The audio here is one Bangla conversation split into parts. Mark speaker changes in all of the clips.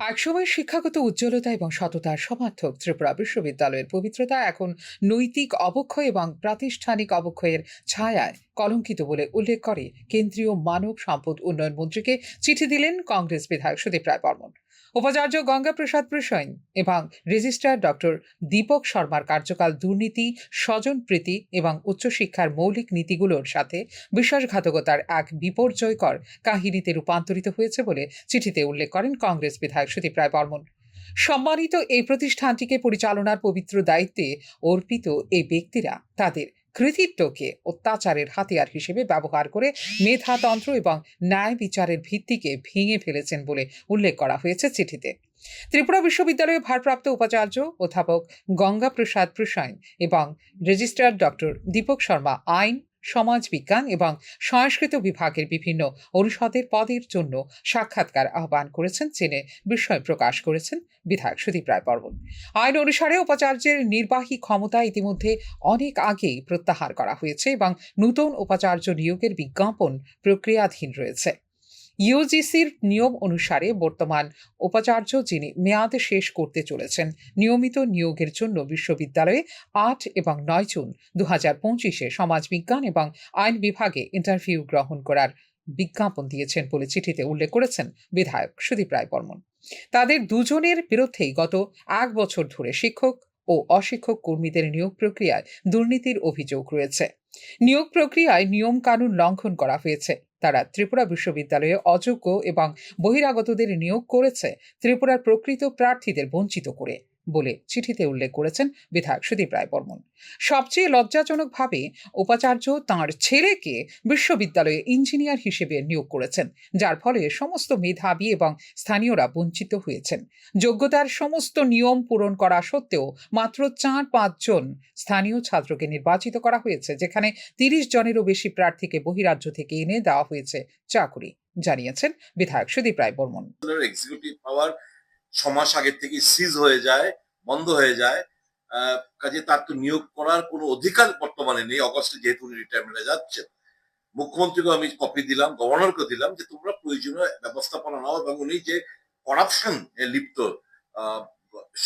Speaker 1: একসময় শিক্ষাগত উজ্জ্বলতা এবং সততার সমার্থক ত্রিপুরা বিশ্ববিদ্যালয়ের পবিত্রতা এখন নৈতিক অবক্ষয় এবং প্রাতিষ্ঠানিক অবক্ষয়ের ছায়ায় কলঙ্কিত বলে উল্লেখ করে কেন্দ্রীয় মানব সম্পদ উন্নয়ন মন্ত্রীকে চিঠি দিলেন কংগ্রেস বিধায়ক সুদীপ রায় বর্মন। উপাচার্য গঙ্গাপ্রসাদ প্রসৈন এবং রেজিস্ট্রার ডক্টর দীপক শর্মার কার্যকাল দুর্নীতি, স্বজনপ্রীতি এবং উচ্চশিক্ষার মৌলিক নীতিগুলোর সাথে বিশ্বাসঘাতকতার এক বিপর্যয়কর কাহিনীতে রূপান্তরিত হয়েছে বলে চিঠিতে উল্লেখ করেন কংগ্রেস বিধায়ক সুদীপ রায় বর্মন। সম্মানিত এই প্রতিষ্ঠানটিকে পরিচালনার পবিত্র দায়িত্বে অর্পিত এই ব্যক্তিরা তাদের কৃতিত্বকে অত্যাচারের হাতিয়ার হিসেবে ব্যবহার করে মেধাতন্ত্র এবং ন্যায় বিচারের ভিত্তিকে ভেঙে ফেলেছেন বলে উল্লেখ করা হয়েছে চিঠিতে। ত্রিপুরা বিশ্ববিদ্যালয়ের ভারপ্রাপ্ত উপাচার্য, অধ্যাপক গঙ্গা প্রসাদ প্রসাইন এবং রেজিস্ট্রার ডক্টর দীপক শর্মা আইন সমাজ বিজ্ঞান এবং সংস্কৃত বিভাগের বিভিন্ন অনুষদের পদের জন্য সাক্ষাৎকার আহ্বান করেছেন জেনে বিষয় প্রকাশ করেছেন বিধায়ক সুদীপ রায় বর্মন। আইন অনুসারে উপাচার্যের নির্বাহী ক্ষমতা ইতিমধ্যে অনেক আগেই প্রত্যাহার করা হয়েছে এবং নতুন উপাচার্য নিয়োগের বিজ্ঞাপন প্রক্রিয়াধীন রয়েছে। ইউজিসির নিয়ম অনুসারে বর্তমান উপাচার্য যিনি মেয়াদ শেষ করতে চলেছেন, নিয়মিত নিয়োগের জন্য বিশ্ববিদ্যালয়ে আট এবং নয় জুন দু হাজার পঁচিশে সমাজবিজ্ঞান এবং আইন বিভাগে ইন্টারভিউ গ্রহণ করার বিজ্ঞাপন দিয়েছেন বলে চিঠিতে উল্লেখ করেছেন বিধায়ক সুদীপ রায় বর্মন। তাদের দুজনের বিরুদ্ধেই গত এক বছর ধরে শিক্ষক ও অশিক্ষক কর্মীদের নিয়োগ প্রক্রিয়ায় দুর্নীতির অভিযোগ রয়েছে। নিয়োগ প্রক্রিয়ায় নিয়ম কানুন লঙ্ঘন করা হয়েছে। তারা ত্রিপুরা বিশ্ববিদ্যালয়ে অযোগ্য এবং বহিরাগতদের নিয়োগ করেছে ত্রিপুরার প্রকৃত প্রার্থীদের বঞ্চিত করে। বলে চিঠিতে উল্লেখ করেছেন বিধায়ক সুদীপ রায় বর্মন। সবচেয়ে লজ্জাজনকভাবে উপাচার্য তাঁর ছেলেকে বিশ্ববিদ্যালয়ে ইঞ্জিনিয়ার হিসেবে নিয়োগ করেছেন, যার ফলে সমস্ত মেধাবী এবং স্থানীয়রা বঞ্চিত হয়েছেন। যোগ্যতার সমস্ত নিয়ম পূরণ করা সত্ত্বেও মাত্র চার পাঁচজন স্থানীয় ছাত্রকে নির্বাচিত করা হয়েছে, যেখানে তিরিশ জনেরও বেশি প্রার্থীকে বহিরাজ্য থেকে এনে দেওয়া হয়েছে চাকুরি, জানিয়েছেন বিধায়ক সুদীপ রায় বর্মন।
Speaker 2: এক্সিকিউটিভ পাওয়ার ছ মাস আগের থেকে সিজ হয়ে যায়, বন্ধ হয়ে যায়। কাজে তার তো নিয়োগ করার কোনো অধিকার বর্তমানে নেই। অগস্টে যেহেতু উনি রিটায়ারমেন্টে যাচ্ছেন। মুখ্যমন্ত্রীকে আমি কপি দিলাম গভর্নরকে দিলাম যে তোমরা প্রয়োজনীয় ব্যবস্থাপনা নাও এবং উনি যে করাপশন লিপ্ত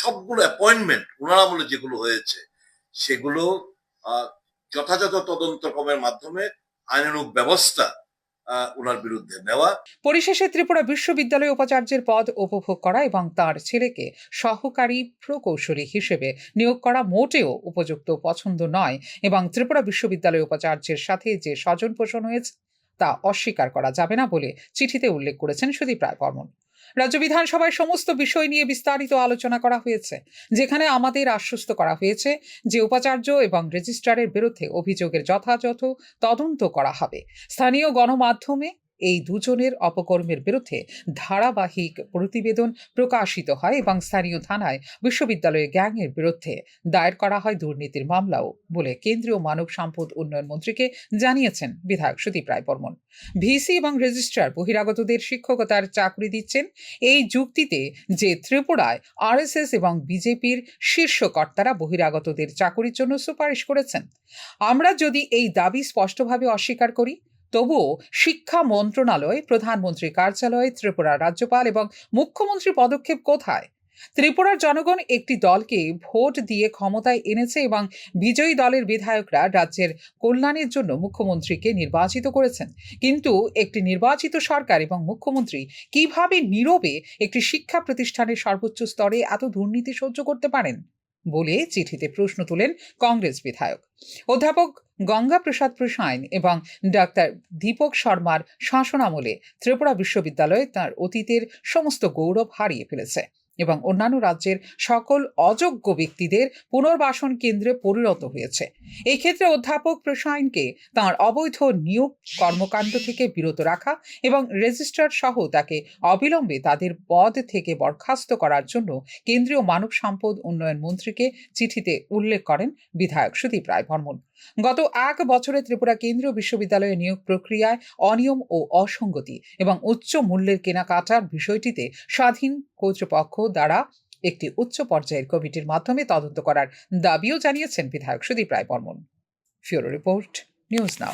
Speaker 2: সবগুলো অ্যাপয়েন্টমেন্ট ওনার আমলে যেগুলো হয়েছে, সেগুলো যথাযথ তদন্তক্রমের মাধ্যমে আইনানুগ ব্যবস্থা ওনার বিরুদ্ধে নেওয়া।
Speaker 1: পরিশেষে ত্রিপুরা বিশ্ববিদ্যালয় উপাচার্যের পদ উপভোগ করা এবং তার ছেলেকে সহকারী প্রকৌশলী হিসেবে নিয়োগ করা মোটেও উপযুক্ত পছন্দ নয় এবং ত্রিপুরা বিশ্ববিদ্যালয় উপাচার্যের সাথে যে স্বজন পোষণ হয়েছে তা অস্বীকার করা যাবে না বলে চিঠিতে উল্লেখ করেছেন সুদীপ রায় বর্মন। রাজ্য বিধানসভায় সমস্ত বিষয় নিয়ে বিস্তারিত আলোচনা করা হয়েছে, যেখানে আমাদের আশ্বস্ত করা হয়েছে যে উপাচার্য এবং রেজিস্ট্রারের বিরুদ্ধে অভিযোগের যথাযথ তদন্ত করা হবে। স্থানীয় গণমাধ্যমে এই দুজনের অপকর্মের বিরুদ্ধে ধারাবাহিক প্রতিবেদন প্রকাশিত হয় এবং স্থানীয় থানায় বিশ্ববিদ্যালয়ের গ্যাংয়ের বিরুদ্ধে দায়ের করা হয় দুর্নীতির মামলাও বলে কেন্দ্রীয় মানব সম্পদ উন্নয়ন মন্ত্রীকে জানিয়েছেন বিধায়ক সুদীপ রায় বর্মন। ভিসি এবং রেজিস্ট্রার বহিরাগতদের শিক্ষকতার চাকরি দিচ্ছেন। এই যুক্তিতে যে ত্রিপুরায় আরএসএস এবং বিজেপির শীর্ষ কর্তারা বহিরাগতদের চাকরির জন্য সুপারিশ করেছেন। আমরা যদি এই দাবি স্পষ্টভাবে অস্বীকার করি তবুও শিক্ষা মন্ত্রণালয়, প্রধানমন্ত্রী কার্যালয়, ত্রিপুরার রাজ্যপাল এবং মুখ্যমন্ত্রী পদক্ষেপ কোথায়? ত্রিপুরার জনগণ একটি দলকে ভোট দিয়ে ক্ষমতায় এনেছে এবং বিজয়ী দলের বিধায়করা রাজ্যের কল্যাণের জন্য মুখ্যমন্ত্রীকে নির্বাচিত করেছেন। কিন্তু একটি নির্বাচিত সরকার এবং মুখ্যমন্ত্রী কীভাবে নীরবে একটি শিক্ষা প্রতিষ্ঠানের সর্বোচ্চ স্তরে এত দুর্নীতি সহ্য করতে পারেন? বলে চিঠিতে প্রশ্ন তোলেন কংগ্রেস বিধায়ক। অধ্যাপক গঙ্গা প্রসাদ প্রসাইন এবং ডাক্তার দীপক শর্মার শাসনামলে ত্রিপুরা বিশ্ববিদ্যালয় তার অতীতের সমস্ত গৌরব হারিয়ে ফেলেছে। এবং অন্যান্য রাজ্যের সকল অযোগ্য ব্যক্তিদের পুনর্বাসন কেন্দ্রে পরিণত হয়েছে। এই ক্ষেত্রে অধ্যাপক প্রসায়নকে তার অবৈধ নিয়োগ কর্মকাণ্ড থেকে বিরত রাখা এবং রেজিস্ট্রার সহ তাকে অবিলম্বে তাদের পদ থেকে বরখাস্ত করার জন্য কেন্দ্রীয় মানব সম্পদ উন্নয়ন মন্ত্রীকে চিঠিতে উল্লেখ করেন বিধায়ক সুদীপ রায় বর্মন গত এক বছরে ত্রিপুরা কেন্দ্রীয় বিশ্ববিদ্যালয়ে নিয়োগ প্রক্রিয়ায় অনিয়ম ও অসঙ্গতি এবং উচ্চ মূল্যের কেনাকাটার বিষয়টিতে স্বাধীন কর্তৃপক্ষ দ্বারা একটি উচ্চ পর্যায়ের কমিটির মাধ্যমে তদন্ত করার দাবিও জানিয়েছেন বিধায়ক সুদীপ রায় বর্মন। ফিওরো রিপোর্ট, নিউজ নাও।